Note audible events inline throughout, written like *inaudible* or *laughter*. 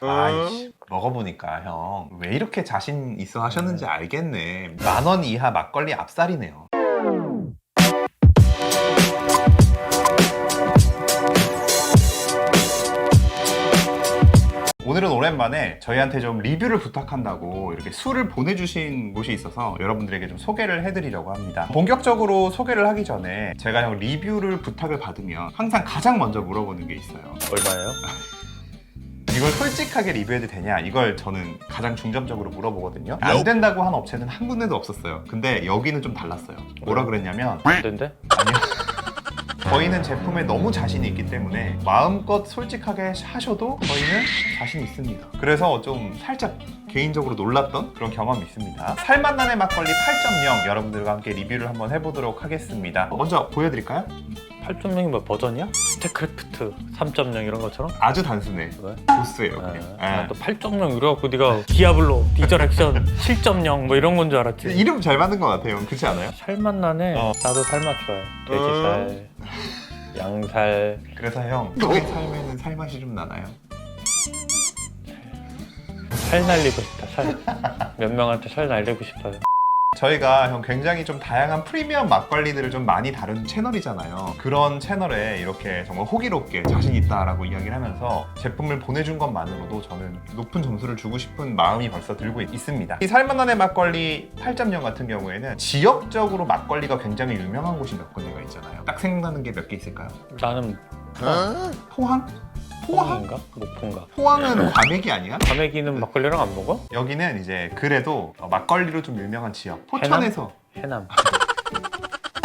아이씨 먹어보니까 형 왜 이렇게 자신 있어 하셨는지 알겠네 만 원 이하 막걸리 앞살이네요 오늘은 오랜만에 저희한테 좀 리뷰를 부탁한다고 이렇게 술을 보내주신 곳이 있어서 여러분들에게 좀 소개를 해드리려고 합니다. 본격적으로 소개를 하기 전에 제가 형 리뷰를 부탁을 받으면 항상 가장 먼저 물어보는 게 있어요. 얼마예요? *laughs* 이걸 솔직하게 리뷰해도 되냐? 이걸 저는 가장 중점적으로 물어보거든요. 안 된다고 한 업체는 한 군데도 없었어요. 근데 여기는 좀 달랐어요. 뭐라 그랬냐면 안 된대? 아니요. 저희는 제품에 너무 자신이 있기 때문에 마음껏 솔직하게 하셔도 저희는 자신 있습니다. 그래서 좀 살짝 개인적으로 놀랐던 그런 경험이 있습니다. 살맛나는 막걸리 8.0 여러분들과 함께 리뷰를 한번 해보도록 하겠습니다. 먼저 보여드릴까요? 8.0이 뭐 버전이야? 스테크래프트 3.0 이런 것처럼? 아주 단순해. 왜? 보스예요. 그냥. 아, 예. 또8.0 이래갖고 네가 디아블로, 디저 액션 *laughs* 7.0 뭐 이런 건 줄 알았지 이름 잘 맞는 것 같아요. 그렇지 않아요? 살맛 나네 어. 나도 살맛 좋아해 돼지살, *laughs* 양살 그래서 형, 형의 삶에는 살맛이 좀 나나요? 살 날리고 싶다 살 몇 명한테 살 날리고 싶어요 저희가 형 굉장히 좀 다양한 프리미엄 막걸리들을 좀 많이 다룬 채널이잖아요. 그런 채널에 이렇게 정말 호기롭게 자신 있다라고 이야기를 하면서 제품을 보내준 것만으로도 저는 높은 점수를 주고 싶은 마음이 벌써 들고 있- 있습니다. 이 살만한의 막걸리 8.0 같은 경우에는 지역적으로 막걸리가 굉장히 유명한 곳이 몇 군데가 있잖아요. 딱 생각나는 게 몇 개 있을까요? 나는 포항? 포항? 포항인가? 목포인가? 포항은 과메기 아니야? 과메기는 막걸리랑 안 먹어? 여기는 이제 그래도 어, 막걸리로 좀 유명한 지역 포천에서 해남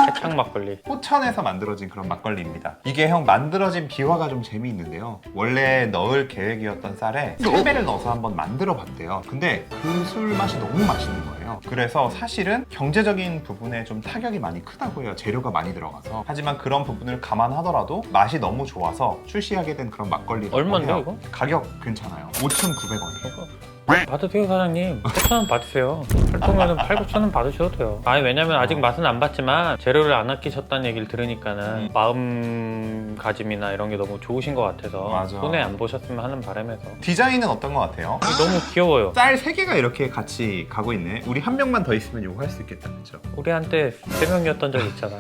해창 막걸리 포천에서 만들어진 그런 막걸리입니다. 이게 형 만들어진 비화가 좀 재미있는데요. 원래 넣을 계획이었던 쌀에 세배를 넣어서 한번 만들어 봤대요. 근데 그 술 맛이 너무 맛있는 거예요. 그래서 사실은 경제적인 부분에 좀 타격이 많이 크다고 해요. 재료가 많이 들어가서. 하지만 그런 부분을 감안하더라도 맛이 너무 좋아서 출시하게 된 그런 막걸리라고 얼마인데, 해요. 이거? 가격 괜찮아요. 5,900원이에요. 받으세요 사장님 8천원 받으세요 활동가는 8, 9천원 받으셔도 돼요 아니 왜냐면 아직 맛은 안 봤지만 재료를 안 아끼셨다는 얘기를 들으니까는 음. 마음가짐이나 이런 게 너무 좋으신 것 같아서 맞아. 손해 안 보셨으면 하는 바람에서 디자인은 어떤 것 같아요? 너무 귀여워요 쌀 3개가 이렇게 같이 가고 있네. 우리 한 명만 더 있으면 이거 할 수 있겠다. 그렇죠? 우리 한테 세 명이었던 적 있잖아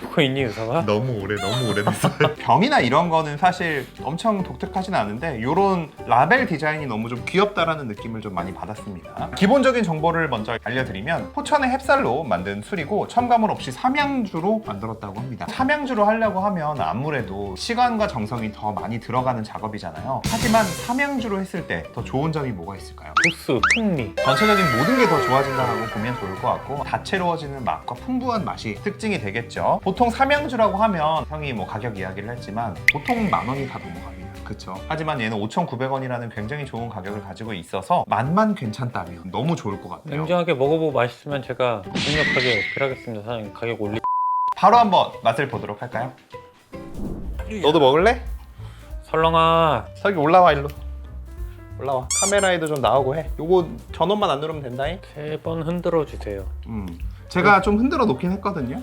그거 있니 의사가? 너무 오래 너무 오래됐어요. *laughs* 병이나 이런 거는 사실 엄청 독특하진 않은데 이런 라벨 디자인이 너무 좀 귀엽다라는 느낌을 좀 많이 받았습니다. 기본적인 정보를 먼저 알려드리면 포천의 햅쌀로 만든 술이고 첨가물 없이 삼양주로 만들었다고 합니다. 삼양주로 하려고 하면 아무래도 시간과 정성이 더 많이 들어가는 작업이잖아요. 하지만 삼양주로 했을 때 더 좋은 점이 뭐가 있을까요? 도수, 풍미 전체적인 모든 게 더 좋아진다고 보면 좋을 것 같고 다채로워지는 맛과 풍부한 맛이 특징이 되겠죠. 보통 삼양주라고 하면 형이 뭐 가격 이야기를 했지만 보통 만 원이 다 넘어갑니다. 그쵸? 하지만 얘는 5,900원이라는 굉장히 좋은 가격을 가지고 있어서 맛만 괜찮다면 너무 좋을 것 같아요. 냉정하게 먹어보고 맛있으면 제가 강력하게 어필하겠습니다 사장님 가격 올리 바로 한번 맛을 보도록 할까요? 너도 먹을래? 설렁아 설기 올라와 일로. 올라와. 카메라에도 좀 나오고 해. 요거 전원만 안 누르면 된다잉. 세 번 흔들어 주세요 음. 제가 좀 흔들어 놓긴 했거든요.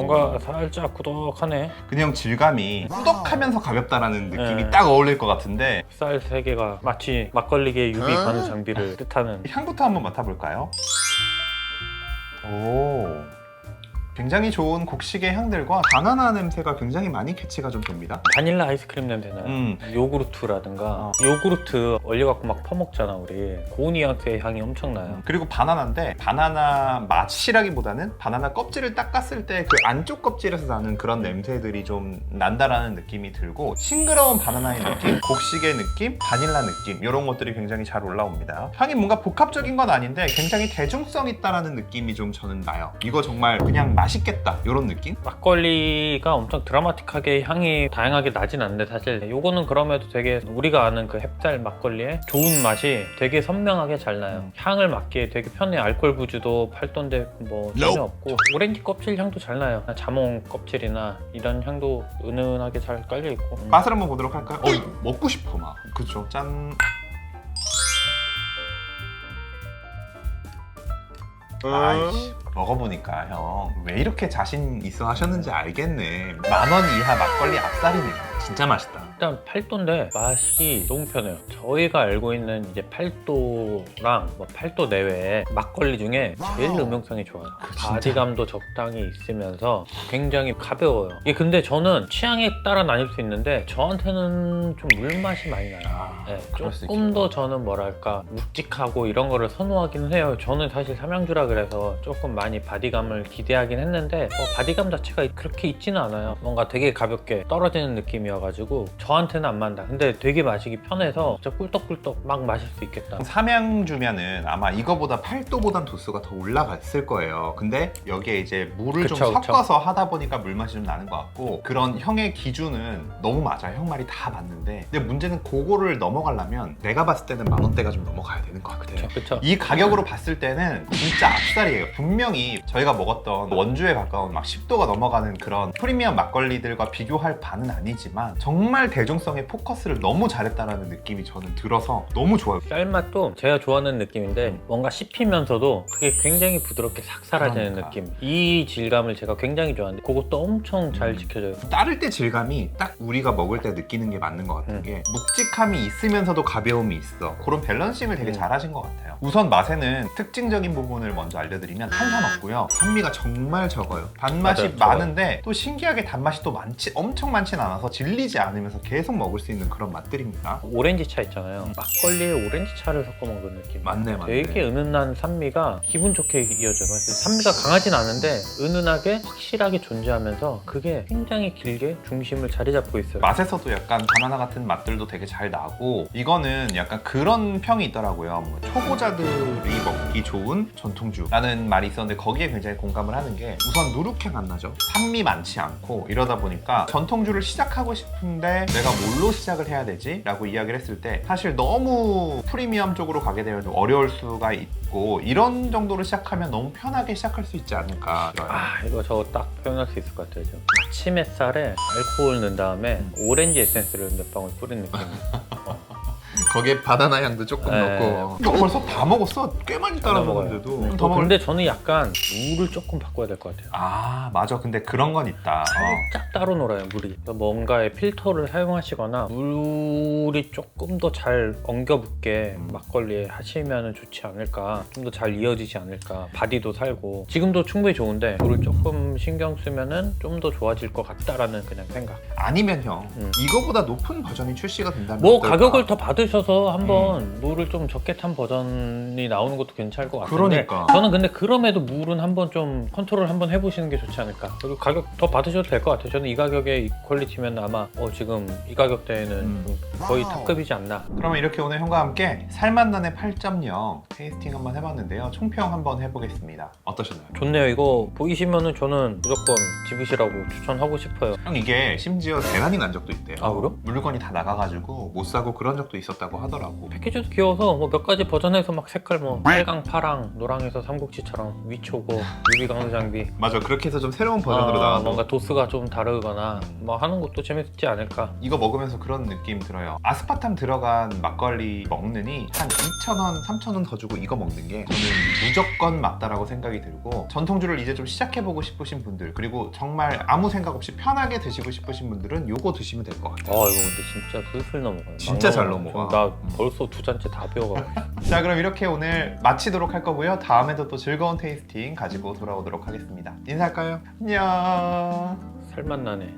오, 뭔가 살짝 꾸덕하네. 그냥 질감이 꾸덕하면서 가볍다라는 느낌이 네. 딱 어울릴 것 같은데. 쌀 세 개가 마치 막걸리계 유비 관우 장비를 뜻하는. 향부터 한번 맡아볼까요? 오 굉장히 좋은 곡식의 향들과 바나나 냄새가 굉장히 많이 캐치가 좀 됩니다 바닐라 아이스크림 냄새나요. 음. 요구르트라든가 어. 요구르트 얼려갖고 막 퍼먹잖아 우리. 고운 뉘앙스의 향이 엄청나요. 그리고 바나나인데 바나나 맛이라기보다는 바나나 껍질을 닦았을 때 그 안쪽 껍질에서 나는 그런 냄새들이 좀 난다라는 느낌이 들고 싱그러운 바나나의 느낌, *laughs* 곡식의 느낌, 바닐라 느낌 이런 것들이 굉장히 잘 올라옵니다. 향이 뭔가 복합적인 건 아닌데 굉장히 대중성 있다라는 느낌이 좀 저는 나요. 이거 정말 그냥 맛 있겠다 이런 느낌? 막걸리가 엄청 드라마틱하게 향이 다양하게 나진 않는데 사실 요거는 그럼에도 되게 우리가 아는 그 햅쌀 막걸리의 좋은 맛이 되게 선명하게 잘 나요. 음. 향을 맡기에 되게 편해. 알코올 부주도 8도인데 뭐 전혀 없고 오렌지 껍질 향도 잘 나요. 자몽 껍질이나 이런 향도 은은하게 잘 깔려 있고. 음. 맛을 한번 보도록 할까요? 어, 이거 먹고 싶어 막. 그쵸? 짠. 아이씨 먹어보니까 형. 왜 이렇게 자신 있어 하셨는지 알겠네. 만 원 이하 막걸리 앞살이네요 진짜 맛있다. 일단 팔도인데 맛이 너무 편해요. 저희가 알고 있는 이제 팔도랑 뭐 팔도 내외의 막걸리 중에 제일 와우. 음용성이 좋아요. 그 진짜. 바디감도 적당히 있으면서 굉장히 가벼워요. 이게 근데 저는 취향에 따라 나뉠 수 있는데 저한테는 좀 물맛이 많이 나요. 아, 네, 그럴 수 조금 있겠다. 더 저는 뭐랄까 묵직하고 이런 거를 선호하기는 해요. 저는 사실 삼양주라 그래서 조금 많이 바디감을 기대하긴 했는데 어, 바디감 자체가 그렇게 있지는 않아요. 뭔가 되게 가볍게 떨어지는 느낌이 어가지고 저한테는 안 맞다. 근데 되게 마시기 편해서 진짜 꿀떡꿀떡 막 마실 수 있겠다. 삼양주면은 아마 이거보다 8도보단 도수가 더 올라갔을 거예요. 근데 여기에 이제 물을 좀 그쵸, 그쵸. 섞어서 하다 보니까 물 맛이 좀 나는 것 같고 그런 형의 기준은 너무 맞아요. 형 말이 다 맞는데 근데 문제는 그거를 넘어가려면 내가 봤을 때는 만 원대가 좀 넘어가야 되는 것 같아요. 그렇죠. 이 가격으로 봤을 때는 진짜 압살이에요. 분명히 저희가 먹었던 원주에 가까운 막 10도가 넘어가는 그런 프리미엄 막걸리들과 비교할 바는 아니지만 정말 대중성에 포커스를 너무 잘했다라는 느낌이 저는 들어서 너무 좋아요. 쌀맛도 제가 좋아하는 느낌인데 뭔가 씹히면서도 그게 굉장히 부드럽게 싹 사라지는 그러니까. 느낌. 이 질감을 제가 굉장히 좋아하는데 그것도 엄청 잘 음. 지켜져요. 따를 때 질감이 딱 우리가 먹을 때 느끼는 게 맞는 것 같은 음. 게 묵직함이 있으면서도 가벼움이 있어 그런 밸런싱을 되게 음. 잘하신 것 같아요 우선 맛에는 특징적인 부분을 먼저 알려드리면 탄산 없고요 산미가 정말 적어요 단맛이 맞아요, 적어요. 많은데 또 신기하게 단맛이 또 많지 엄청 많진 않아서 질 리지 않으면서 계속 먹을 수 있는 그런 맛들입니다 오렌지 차 있잖아요. 막걸리에 오렌지 차를 섞어 먹는 느낌. 맞네 맞네 되게 은은한 산미가 기분 좋게 이어져요. 산미가 강하진 않은데 은은하게 확실하게 존재하면서 그게 굉장히 길게 중심을 자리 잡고 있어요. 맛에서도 약간 바나나 같은 맛들도 되게 잘 나고 이거는 약간 그런 평이 있더라고요. 뭐 초보자들이 먹기 좋은 전통주라는 말이 있었는데 거기에 굉장히 공감을 하는 게 우선 누룩향 안 나죠. 산미 많지 않고 이러다 보니까 전통주를 시작하고 싶 은데 내가 뭘로 시작을 해야 되지? 라고 이야기를 했을 때 사실 너무 프리미엄 쪽으로 가게 되면 좀 어려울 수가 있고 이런 정도로 시작하면 너무 편하게 시작할 수 있지 않을까. 아 이거 저거 딱 표현할 수 있을 것 같아요. 지금. 아침 햇살에 알코올 넣은 다음에 오렌지 에센스를 몇 방울 뿌린 느낌. *laughs* 거기에 바나나 향도 조금 네. 넣고 너 벌써 다 먹었어? 꽤 많이 따라 먹어요. 먹었는데도 네. 더 어, 먹을 근데 저는 약간 물을 조금 바꿔야 될 것 같아요. 아 맞아 근데 그런 건 있다 어. 살짝 따로 놀아요 물이 그래서 뭔가의 필터를 사용하시거나 물이 조금 더 잘 엉겨붙게 음. 막걸리에 하시면 좋지 않을까 좀 더 잘 이어지지 않을까 바디도 살고 지금도 충분히 좋은데 물을 조금 신경 쓰면은 좀 더 좋아질 것 같다라는 그냥 생각 아니면 형 음. 이거보다 높은 버전이 출시가 된다면 뭐 어떨까? 가격을 더 받으셔서 한번 물을 좀 적게 탄 버전이 나오는 것도 괜찮을 것 같은데 그러니까. 저는 근데 그럼에도 물은 한번 좀 컨트롤 한번 해보시는 게 좋지 않을까 그리고 가격 더 받으셔도 될 것 같아요 저는 이 가격에 이 퀄리티면 아마 어, 지금 이 가격대에는 음. 좀 거의 와우. 탑급이지 않나 그러면 이렇게 오늘 형과 함께 살맛난의 8.0 테이스팅 한번 해봤는데요 총평 한번 해보겠습니다 어떠셨나요? 좋네요 이거 보이시면은 저는 무조건 집으시라고 추천하고 싶어요 형 이게 심지어 대란이 난 적도 있대요 아, 그래요? 물건이 다 나가가지고 못 사고 그런 적도 있었다고 하더라고 패키지도 귀여워서 뭐 몇 가지 버전에서 막 색깔 뭐 빨강 파랑 노랑에서 삼국지처럼 위초고 유리강수 장비 맞아 그렇게 해서 좀 새로운 버전으로 아, 나와서 뭔가 도수가 좀 다르거나 음. 뭐 하는 것도 재밌지 않을까 이거 먹으면서 그런 느낌 들어요. 아스파탐 들어간 막걸리 먹느니 한 2,000원, 3,000원 더 주고 이거 먹는 게 저는 무조건 맞다라고 생각이 들고 전통주를 이제 좀 시작해보고 싶으신 분들 그리고 정말 아무 생각 없이 편하게 드시고 싶으신 분들은 요거 드시면 될 것 같아요. 아 이거 근데 진짜 슬슬 넘어가요 진짜 막 잘. 넘어가. 나 음. 벌써 두 잔째 다 비워가고 있어 *laughs* 자 그럼 이렇게 오늘 마치도록 할 거고요. 다음에도 또 즐거운 테이스팅 가지고 돌아오도록 하겠습니다. 인사할까요? 안녕. 살맛 나네